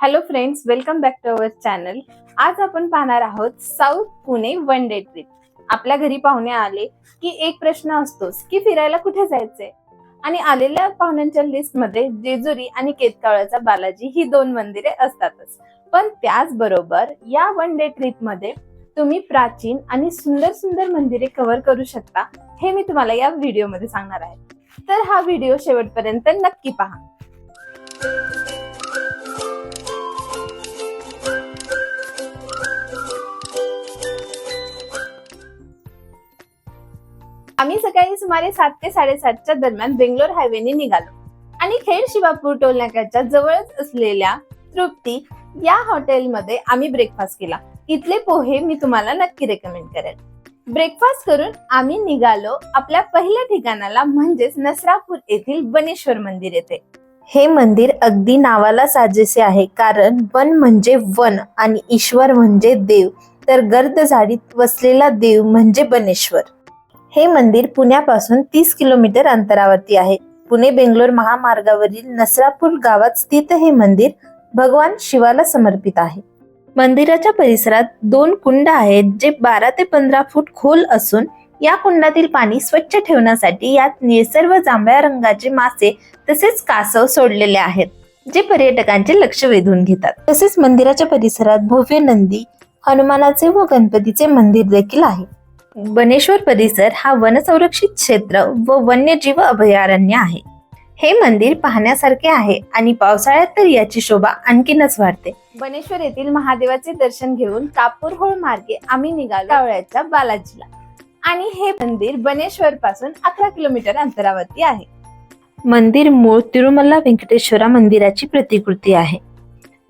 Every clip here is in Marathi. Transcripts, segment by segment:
Hello friends welcome back to our channel आज आपण पाहणार आहोत south Pune one day trip आपल्या घरी पाहुणे आले की एक प्रश्न असतोच की फिरायला कुठे जायचंय? आणि आलेल्या पाहुण्यांच्या लिस्टमध्ये जेजुरी आणि केतकाळाचा बालाजी ही दोन मंदिरे असतातच. पण त्याचबरोबर या वन डे ट्रिपमध्ये तुम्ही प्राचीन आणि सुंदर सुंदर मंदिरे कव्हर करू शकता हे मी तुम्हाला या व्हिडिओमध्ये सांगणार आहे. तर हा व्हिडिओ शेवटपर्यंत नक्की पहा. आम्ही सकाळी सुमारे सात ते साडेसातच्या दरम्यान बेंगलोर हायवेने निघालो. आणि खेड शिवापूर टोलनाक्याच्या जवळच असलेल्या तृप्ती या हॉटेलमध्ये आम्ही ब्रेकफास्ट केला. इथले पोहे मी तुम्हाला नक्की रेकमेंड करेन. ब्रेकफास्ट करून आम्ही निघालो आपल्या पहिल्या ठिकाणाला म्हणजेच नसरापूर येथील बनेश्वर मंदिर येथे. हे मंदिर अगदी नावाला साजेसे आहे कारण वन म्हणजे वन आणि ईश्वर म्हणजे देव तर गर्द झाडीत वसलेला देव म्हणजे बनेश्वर. हे मंदिर पुण्यापासून तीस किलोमीटर अंतरावरती आहे. पुणे बेंगलोर महामार्गावरील नसरापूर गावात स्थित हे मंदिर भगवान शिवाला समर्पित आहे. मंदिराच्या परिसरात दोन कुंड आहेत जे बारा ते पंधरा फूट खोल असून या कुंडातील पाणी स्वच्छ ठेवण्यासाठी यात निळसर व जांभळ्या रंगाचे मासे तसेच कासव सोडलेले आहेत जे पर्यटकांचे लक्ष वेधून घेतात. तसेच मंदिराच्या परिसरात भव्य नंदी हनुमानाचे व गणपतीचे मंदिर देखील आहे. बनेश्वर परिसर हा वनसंरक्षित क्षेत्र व वन्यजीव अभयारण्य आहे. हे मंदिर पाहण्यासारखे आहे आणि पावसाळ्यात तर याची शोभा आणखीनच वाढते. बनेश्वर येथील महादेवाचे दर्शन घेऊन कापूरहोळ मार्गे आम्ही निघालो कावळ्याच्या बालाजीला. आणि हे मंदिर बनेश्वर पासून अकरा किलोमीटर अंतरावरती आहे. मंदिर मूळ तिरुमल्ला व्यंकटेश्वरा मंदिराची प्रतिकृती आहे.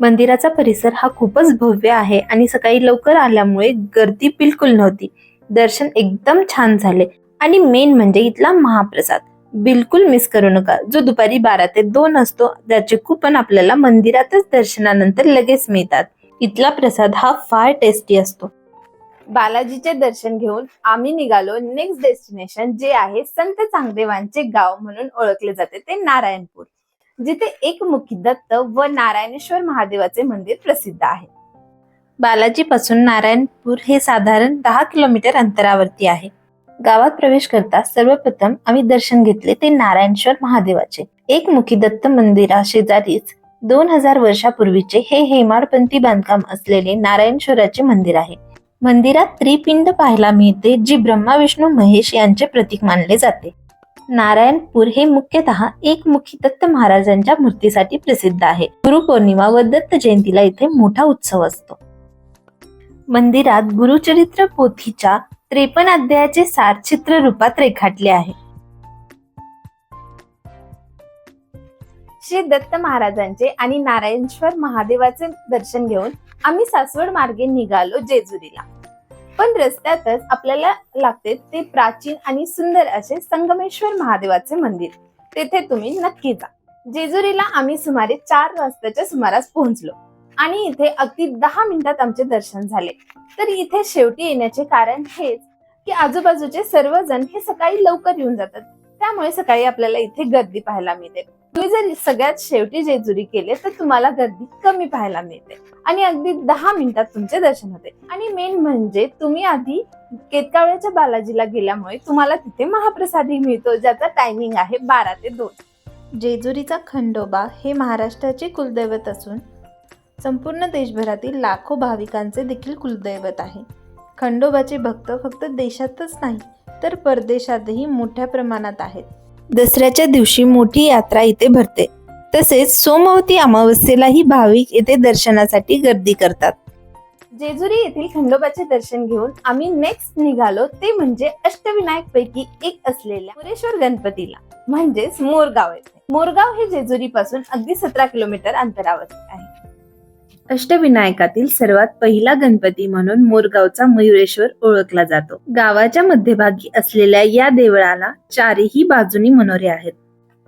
मंदिराचा परिसर हा खूपच भव्य आहे आणि सकाळी लवकर आल्यामुळे गर्दी बिलकुल नव्हती. दर्शन एकदम छान झाले. आणि मेन म्हणजे इथला महाप्रसाद. बिलकुल मिस करू नका. जो दुपारी बारा ते दोन असतो ज्याचे कुपन आपल्याला मंदिरातच दर्शनानंतर लगेच मिळतात. इथला प्रसाद हा फार टेस्टी असतो. बालाजीचे दर्शन घेऊन आम्ही निघालो नेक्स्ट डेस्टिनेशन जे आहे संत चांगदेवांचे गाव म्हणून ओळखले जाते ते नारायणपूर. जिथे एकमुखी दत्त व नारायणेश्वर महादेवाचे मंदिर प्रसिद्ध आहे. बालाजीपासून नारायणपूर हे साधारण दहा किलोमीटर अंतरावरती आहे. गावात प्रवेश करता सर्वप्रथम आम्ही दर्शन घेतले ते नारायणेश्वर महादेवाचे. एकमुखी दत्त मंदिरा शेजारीच दोन हजार वर्षापूर्वीचे हे हेमाडपंथी बांधकाम असलेले नारायणेश्वराचे मंदिर आहे. मंदिरात त्रिपिंड पाहायला मिळते जी ब्रह्मा विष्णू महेश यांचे प्रतीक मानले जाते. नारायणपूर हे मुख्यतः एकमुखी दत्त महाराजांच्या मूर्तीसाठी प्रसिद्ध आहे. गुरुपौर्णिमा व दत्त जयंतीला इथे मोठा उत्सव असतो. मंदिरात गुरुचरित्र पोथीच्या त्रेपन्न अध्यायाचे सार चित्र रूपात रेखाटले आहे. श्री दत्त महाराजांचे आणि नारायणेश्वर महादेवाचे दर्शन घेऊन आम्ही सासवड मार्गे निघालो जेजुरीला. पण रस्त्यातच आपल्याला लागते ते प्राचीन आणि सुंदर असे संगमेश्वर महादेवाचे मंदिर. तेथे तुम्ही नक्की जा. जेजुरीला आम्ही सुमारे चार वाजताच्या सुमारास पोहोचलो. आणि इथे अगदी दहा मिनिटात आमचे दर्शन झाले. तर इथे शेवटी येण्याचे कारण हेच की आजूबाजूचे सर्वजण हे सकाळी लवकर येऊन जातात. त्यामुळे सकाळी आपल्याला इथे गर्दी पाहायला मिळते. तुम्ही जर सगळ्यात शेवटी जेजुरी केले तर तुम्हाला गर्दी कमी पाहायला मिळते. आणि अगदी दहा मिनिटात तुमचे दर्शन होते. आणि मेन म्हणजे तुम्ही आधी केतकावळ्याच्या बालाजीला गेल्यामुळे तुम्हाला तिथे महाप्रसादी मिळतो ज्याचा टायमिंग आहे बारा ते दोन. जेजुरीचा खंडोबा हे महाराष्ट्राचे कुलदैवत असून संपूर्ण देशभरातील लाखो भाविकांचे देखील कुलदैवत आहे. खंडोबाचे भक्त फक्त देशातच नाही तर परदेशातही मोठ्या प्रमाणात आहेत. दसऱ्याच्या दिवशी मोठी यात्रा इथे भरते. तसेच सोमवती अमावस्येलाही भाविक येथे दर्शनासाठी गर्दी करतात. जेजुरी येथील खंडोबाचे दर्शन घेऊन आम्ही नेक्स्ट निघालो ते म्हणजे अष्टविनायक पैकी एक असलेल्या मोरेश्वर गणपतीला म्हणजेच मोरगाव येथे. मोरगाव हे जेजुरी पासून अगदी सतरा किलोमीटर अंतरावर आहे. अष्टविनायकातील सर्वात पहिला गणपती म्हणून मोरगावचा मयुरेश्वर ओळखला जातो. गावाच्या मध्यभागी असलेल्या या देवळाला चारही बाजूनी मनोरे आहेत.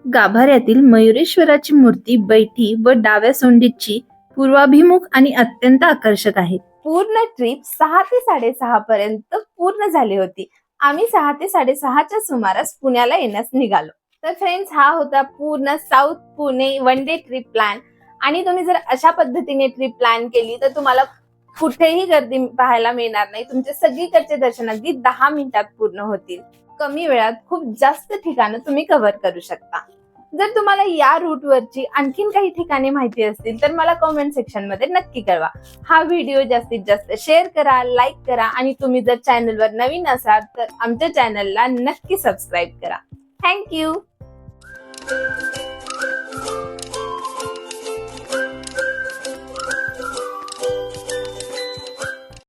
गाभाऱ्यातील मयुरेश्वराची मूर्ती बैठी व डाव्या सोंडीची पूर्वाभिमुख आणि अत्यंत आकर्षक आहे. पूर्ण ट्रिप सहा ते साडेसहा पर्यंत पूर्ण झाली होती. आम्ही सहा ते साडेसहाच्या सुमारास पुण्याला येण्यास निघालो. तर फ्रेंड्स हा होता पूर्ण south Pune one day trip plan आणि तुम्ही जर अशा पद्धतीने ट्रिप प्लॅन केली तर तुम्हाला कुठेही गर्दी पाहायला मिळणार नाही. तुमचे सगळीकडचे दर्शन अगदी दहा मिनिटात पूर्ण होतील. कमी वेळात खूप जास्त ठिकाणं तुम्ही कव्हर करू शकता. जर तुम्हाला या रूट वरची आणखीन काही ठिकाणे माहिती असतील तर मला कमेंट सेक्शनमध्ये नक्की कळवा. हा व्हिडिओ जास्तीत जास्त शेअर करा लाईक करा आणि तुम्ही जर चॅनलवर नवीन असाल तर आमच्या चॅनलला नक्की सबस्क्राईब करा. थँक्यू